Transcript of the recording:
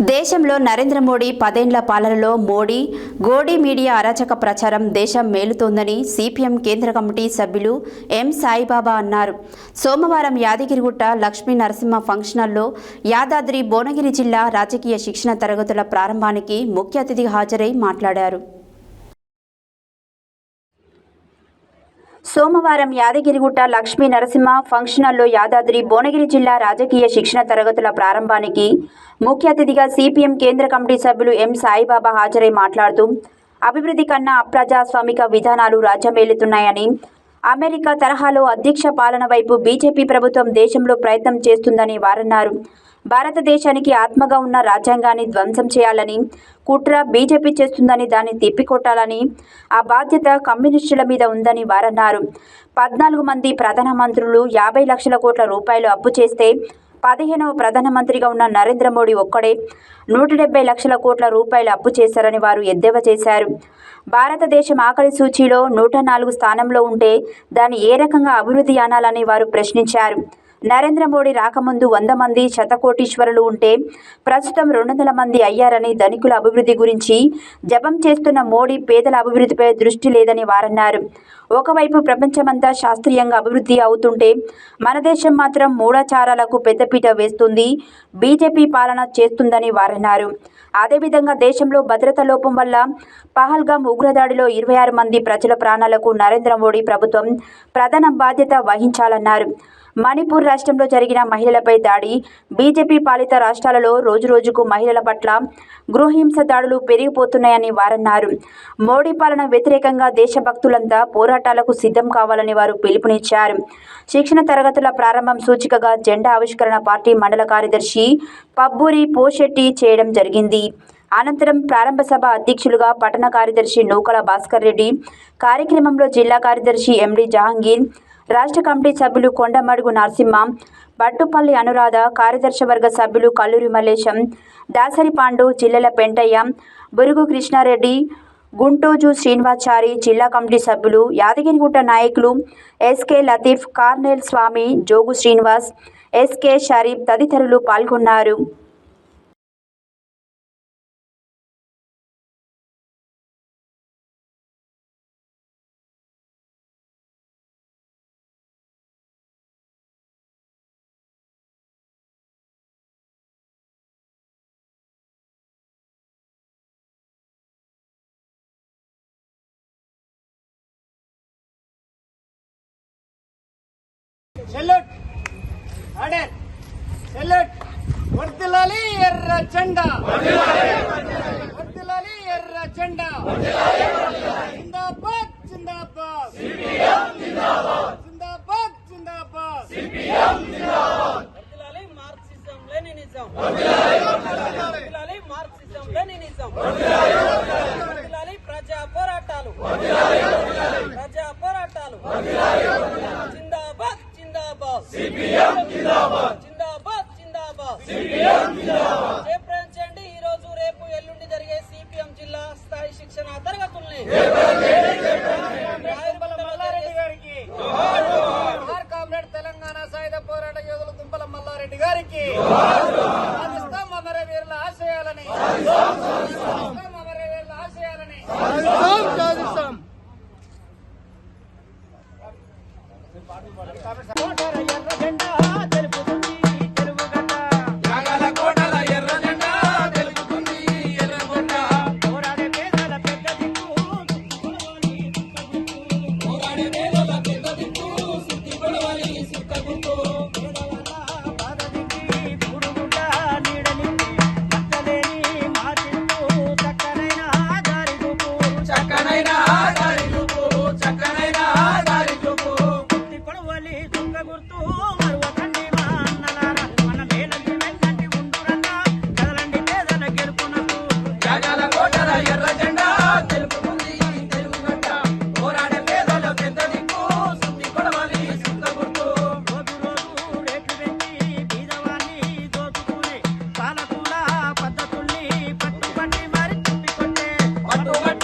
దేశంలో నరేంద్ర మోడీ పదేండ్ల పాలనలో మోడీ గోడీ మీడియా అరాచక ప్రచారం దేశం మేలుతోందని సిపిఎం కేంద్ర కమిటీ సభ్యులు ఎం సాయిబాబా అన్నారు. సోమవారం యాదగిరిగుట్ట లక్ష్మీ నరసింహ ఫంక్షనల్లో యాదాద్రి భువనగిరి జిల్లా రాజకీయ శిక్షణ తరగతుల ప్రారంభానికి ముఖ్య అతిథి హాజరై మాట్లాడారు. సోమవారం యాదగిరిగుట్ట లక్ష్మీ నరసింహ ఫంక్షన్ యాదాద్రి భువనగిరి జిల్లా రాజకీయ శిక్షణ తరగతుల ప్రారంభానికి ముఖ్య అతిథిగా సిపిఎం కేంద్ర కమిటీ సభ్యులు ఎం సాయిబాబా హాజరై మాట్లాడుతూ అభివృద్ధి కన్నా అప్రజాస్వామిక విధానాలు రాజ్యమేలుతున్నాయని అమెరికా తరహాలో అధ్యక్ష పాలన వైపు బీజేపీ ప్రభుత్వం దేశంలో ప్రయత్నం చేస్తుందని వారన్నారు. భారతదేశానికి ఆత్మగా ఉన్న రాజ్యాంగాన్ని ధ్వంసం చేయాలని కుట్ర బీజేపీ చేస్తుందని దాన్ని తిప్పికొట్టాలని ఆ బాధ్యత కమ్యూనిస్టుల మీద ఉందని వారన్నారు. పద్నాలుగు మంది ప్రధానమంత్రులు యాభై లక్షల కోట్ల రూపాయలు అప్పు చేస్తే పదిహేనవ ప్రధానమంత్రిగా ఉన్న నరేంద్ర మోడీ ఒక్కడే నూట డెబ్బై లక్షల కోట్ల రూపాయలు అప్పు చేశారని వారు ఎద్దేవా చేశారు. భారతదేశం ఆకలి సూచీలో నూట నాలుగు స్థానంలో ఉంటే దాన్ని ఏ రకంగా అభివృద్ధి అనాలని వారు ప్రశ్నించారు. నరేంద్ర మోడీ రాకముందు వంద మంది శతకోటీశ్వరులు ఉంటే ప్రస్తుతం రెండు వందల మంది అయ్యారని ధనికుల అభివృద్ధి గురించి జపం చేస్తున్న మోడీ పేదల అభివృద్ధిపై దృష్టి లేదని వారన్నారు. ఒకవైపు ప్రపంచమంతా శాస్త్రీయంగా అభివృద్ధి అవుతుంటే మన దేశం మాత్రం మూఢాచారాలకు పెద్దపీట వేస్తుంది బీజేపీ పాలన చేస్తుందని వారన్నారు. అదేవిధంగా దేశంలో భద్రత లోపం వల్ల పహల్గాం ఉగ్రదాడిలో ఇరవై ఆరు మంది ప్రజల ప్రాణాలకు నరేంద్ర మోడీ ప్రభుత్వం ప్రధాన బాధ్యత వహించాలన్నారు. మణిపూర్ రాష్ట్రంలో జరిగిన మహిళలపై దాడి. బీజేపీ పాలిత రాష్ట్రాలలో రోజురోజుకు మహిళల పట్ల గృహహింస దాడులు పెరిగిపోతున్నాయని వారన్నారు. మోడీ పాలన వ్యతిరేకంగా దేశభక్తులంతా పోరాటాలకు సిద్ధం కావాలని వారు పిలుపునిచ్చారు. శిక్షణ తరగతుల ప్రారంభం సూచికగా జెండా ఆవిష్కరణ పార్టీ మండల కార్యదర్శి పబ్బూరి పోషెట్టి చేయడం జరిగింది. అనంతరం ప్రారంభ సభ అధ్యక్షులుగా పట్టణ కార్యదర్శి నూకల భాస్కర్ రెడ్డి కార్యక్రమంలో జిల్లా కార్యదర్శి ఎండి జహాంగీర్ రాష్ట్ర కమిటీ సభ్యులు కొండమడుగు నరసింహ బట్టుపల్లి అనురాధ కార్యదర్శి వర్గ సభ్యులు కల్లూరి మల్లేశం దాసరి పాండు జిల్లెల పెంటయ్య బురుగు కృష్ణారెడ్డి గుంటూజు శ్రీనివాచారి జిల్లా కమిటీ సభ్యులు యాదగిరిగుట్ట నాయకులు ఎస్కే లతీఫ్ కార్నేల్ స్వామి జోగు శ్రీనివాస్ ఎస్కే షరీఫ్ తదితరులు పాల్గొన్నారు. సెల్యూట్ ఆర్డర్ సెల్యూట్ వర్దిలాలి ఎర్ర జెండా వర్దిలాలి ఎర్ర జెండా జిందాబాద్ జిందాబాద్ జిందాబాద్ జిందాబాద్ జయప్రదించండి ఈ రోజు రేపు ఎల్లుండి జరిగే సిపిఎం జిల్లా స్థాయి శిక్షణ తరగతుల్ని. కామ్రేడ్ తెలంగాణ సాయుధ పోరాట యోధులు దుంపల మల్లారెడ్డి గారికి. Number.